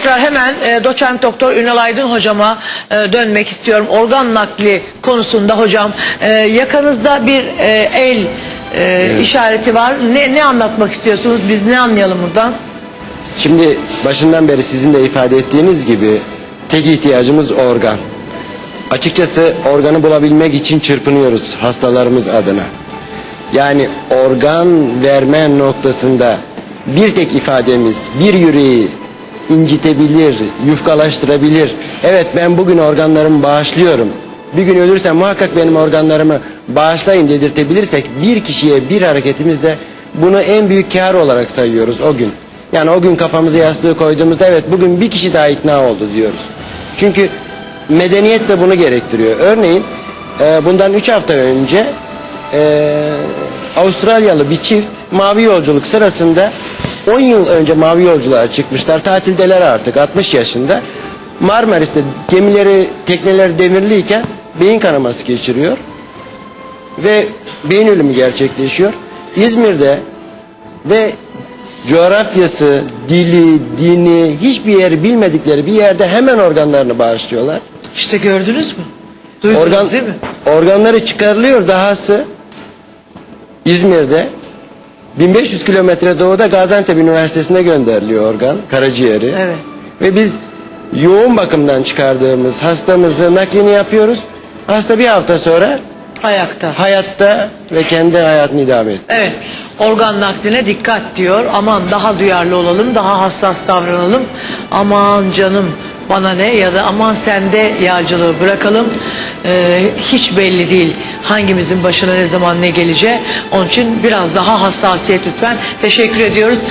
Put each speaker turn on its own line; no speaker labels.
hemen e, doçent doktor Ünal Aydın hocama e, dönmek istiyorum. Organ nakli konusunda hocam e, yakanızda bir e, el e, işareti var. Ne, ne anlatmak istiyorsunuz? Biz ne anlayalım buradan?
Şimdi başından beri sizin de ifade ettiğiniz gibi tek ihtiyacımız organ. Açıkçası organı bulabilmek için çırpınıyoruz hastalarımız adına. Yani organ verme noktasında bir tek ifademiz bir yüreği incitebilir, yufkalaştırabilir. Evet ben bugün organlarımı bağışlıyorum. Bir gün ölürsem muhakkak benim organlarımı bağışlayın dedirtebilirsek bir kişiye bir hareketimizde bunu en büyük kar olarak sayıyoruz o gün. Yani o gün kafamızı yastığı koyduğumuzda evet bugün bir kişi daha ikna oldu diyoruz. Çünkü medeniyet de bunu gerektiriyor. Örneğin e, bundan 3 hafta önce e, Avustralyalı bir çift mavi yolculuk sırasında 10 yıl önce mavi yolculuğa çıkmışlar. Tatildeler artık 60 yaşında. Marmaris'te gemileri, tekneleri demirliyken beyin kanaması geçiriyor. Ve beyin ölümü gerçekleşiyor. İzmir'de ve coğrafyası, dili, dini hiçbir yeri bilmedikleri bir yerde hemen organlarını bağışlıyorlar.
İşte gördünüz mü? Duydunuz
Organ,
değil mi?
organları çıkarılıyor dahası İzmir'de 1500 kilometre doğuda Gaziantep Üniversitesi'ne gönderiliyor organ, karaciğeri.
Evet.
Ve biz yoğun bakımdan çıkardığımız hastamızı naklini yapıyoruz. Hasta bir hafta sonra
Ayakta.
hayatta ve kendi hayatını idame ediyor.
Evet. Organ nakline dikkat diyor. Aman daha duyarlı olalım, daha hassas davranalım. Aman canım bana ne ya da aman sende yağcılığı bırakalım. Ee, hiç belli değil hangimizin başına ne zaman ne geleceği. Onun için biraz daha hassasiyet lütfen. Teşekkür ediyoruz.